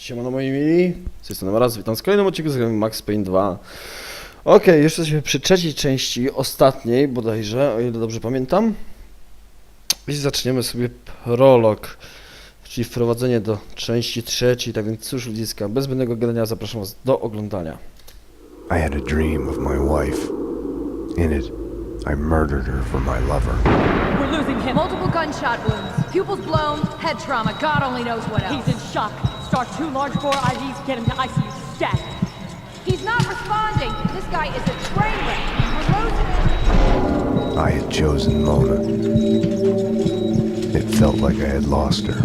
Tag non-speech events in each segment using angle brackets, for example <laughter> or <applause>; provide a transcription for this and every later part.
Siemano moi mili, z tej strony raz, witam z kolejnym odcinku z gry Max Payne 2 Okej, jeszcze jesteśmy przy trzeciej części, ostatniej bodajże, o ile dobrze pamiętam I zaczniemy sobie prolog, czyli wprowadzenie do części trzeciej, tak więc cóż ludziska, bez zbędnego gadania zapraszam was do oglądania I had a dream of my wife. In it, I murdered her for my lover. We're losing him. Multiple gunshot wounds, pupils blown, head trauma, God only knows what else. He's in shock. Start two large bore IVs, get him to ICU stat. He's not responding. This guy is a train wreck. We're losing him. I had chosen Mona. It felt like I had lost her.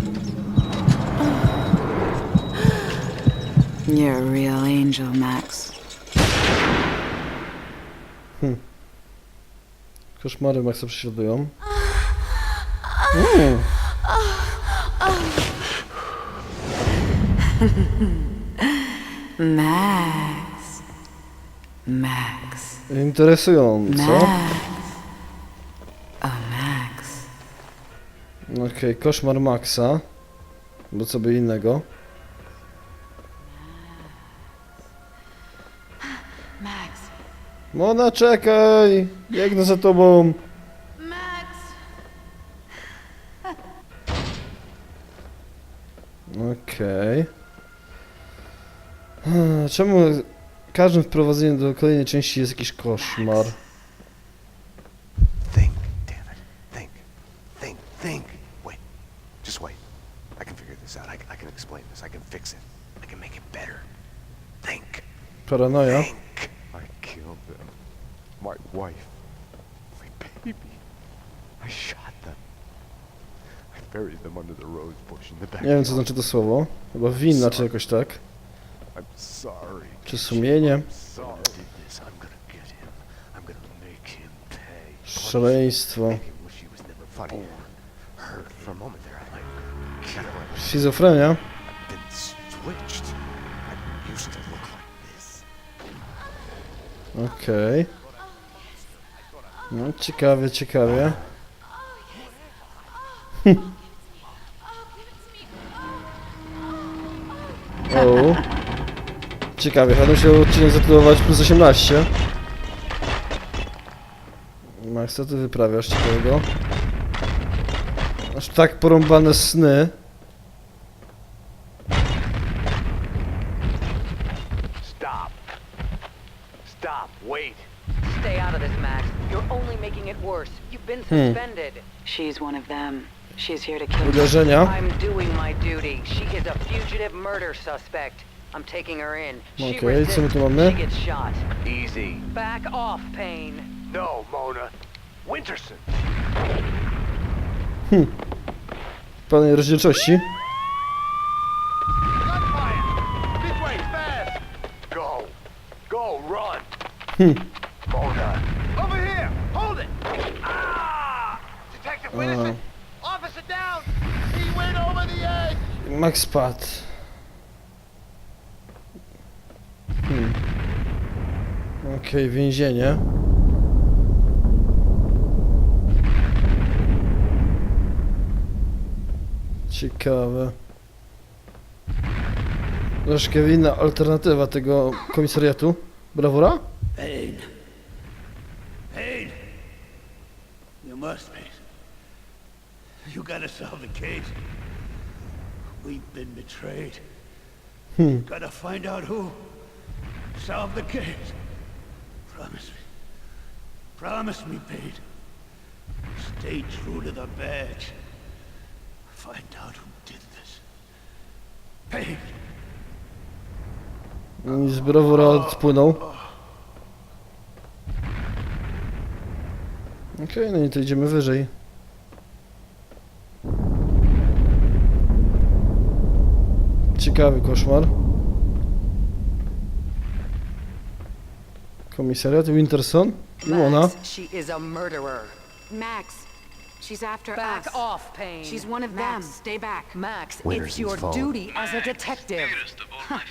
You're a real angel, Max. Hmm. Koszmary Maxa prześladują mm. <laughs> Max. Max. Interesująco Max. Oh, Max. Okej, koszmar Maxa Bo co by innego Max. Mona czekaj, biegnę za tobą Max. Okej. Hmm, Czemu każdym wprowadzeniu do kolejnej części jest jakiś koszmar? Think, damn it. Think. Think, think. Wait. Just wait. I can figure this out. I, I can explain this. I can fix it. I can make it better. Think. Paranoja. Think. I killed them. My wife. My baby. I shot them. I buried them under the rose bush in the. Nie wiem co znaczy to słowo. Chyba winna czy jakoś tak. Czy sumienie? Szaleństwo. Schizofrenia. Okej. No ciekawie, ciekawie. <laughs> o. Ciekawie, będę musiał odcinek zatytułować plus 18. Max, co ty wyprawiasz ciekawego? Aż tak porąbane sny. Stop. Stop. Wait. Stay out of this, Max. You're only making it worse. You've been Hmm. suspended. She's one of them. She's here to kill you. Uderzenia. I'm doing my duty. She is a fugitive murder suspect. I'm taking her in. She Okej, co my resists, tu mamy? She gets shot. Easy. Back off, Payne. No, Mona. Winterson. Pełnej rozdzielczości. Gunfire. This way, fast. Go. Go. Run. Hmm. Mona. Over here. Hold it. Ah! Detective Winterson. Officer down. He went over the edge. Max padł. Hmm. Okej, więzienie. Ciekawe. Troszkę inna alternatywa tego komisariatu. Brawura? Payne. Payne. You must be. You gotta solve the case. We've been betrayed. Hmm. Gotta find out who. Solve the case. Promise me. Promise me, Payne. Stay true to the badge. Find out who did this. I z brawura odpłynął. Okej, no i to idziemy wyżej. Ciekawy koszmar. Komisariat Winterson? I ona. Max, she is a murderer. Max. She's after Back us. off, Payne. She's one of Max, them. Stay back. Max, it's your fault. duty as a detective.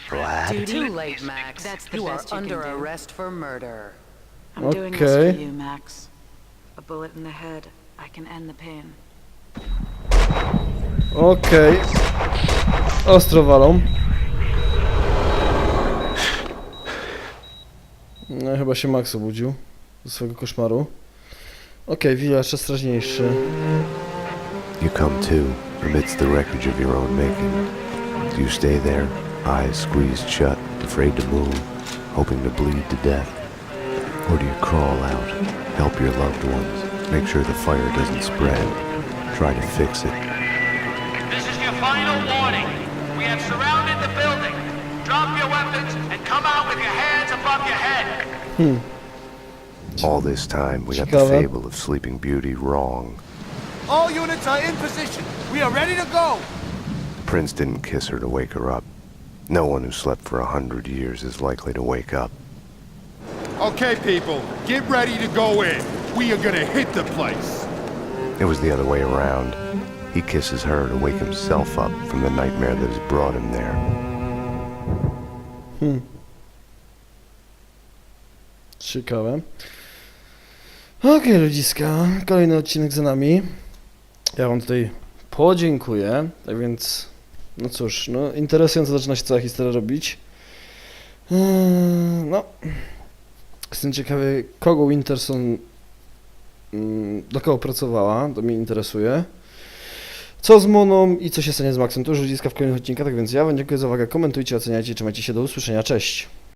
Glad. Too late, Max. That's the you are best you can under do. arrest for murder. I'm doing this Okay. for you, Max. A bullet in the head. I can end the pain. Okej. Ostro walą. No, chyba się Max obudził ze swojego koszmaru. Okej, okay, jeszcze strażniejszy. You come to amidst the wreckage of your own making. Do you stay there, eyes squeezed shut, afraid to move, hoping to bleed to death? Or do you crawl out, help your loved ones, make sure the fire doesn't spread, try to fix it? This is your final warning. We have surrounded the building. Drop your weapons and come out with your hands above your head. Hmm. All this time, we got the fable of Sleeping Beauty wrong. All units are in position. We are ready to go. Prince didn't kiss her to wake her up. No one who slept for a hundred years is likely to wake up. Okay, people, get ready to go in. We are gonna hit the place. It was the other way around. He kisses her to wake himself up from the nightmare that has brought him there. Ciekawe. Okej, ludziska, kolejny odcinek za nami. Ja wam tutaj podziękuję. Tak więc, no cóż, no interesująco zaczyna się cała historia robić. Eee, No, jestem ciekawy, kogo Winterson, mm, do kogo pracowała, to mnie interesuje. Co z Moną i co się stanie z Maxem, to już w kolejnych odcinkach, tak więc ja wam dziękuję za uwagę, komentujcie, oceniajcie, trzymajcie się, do usłyszenia, cześć!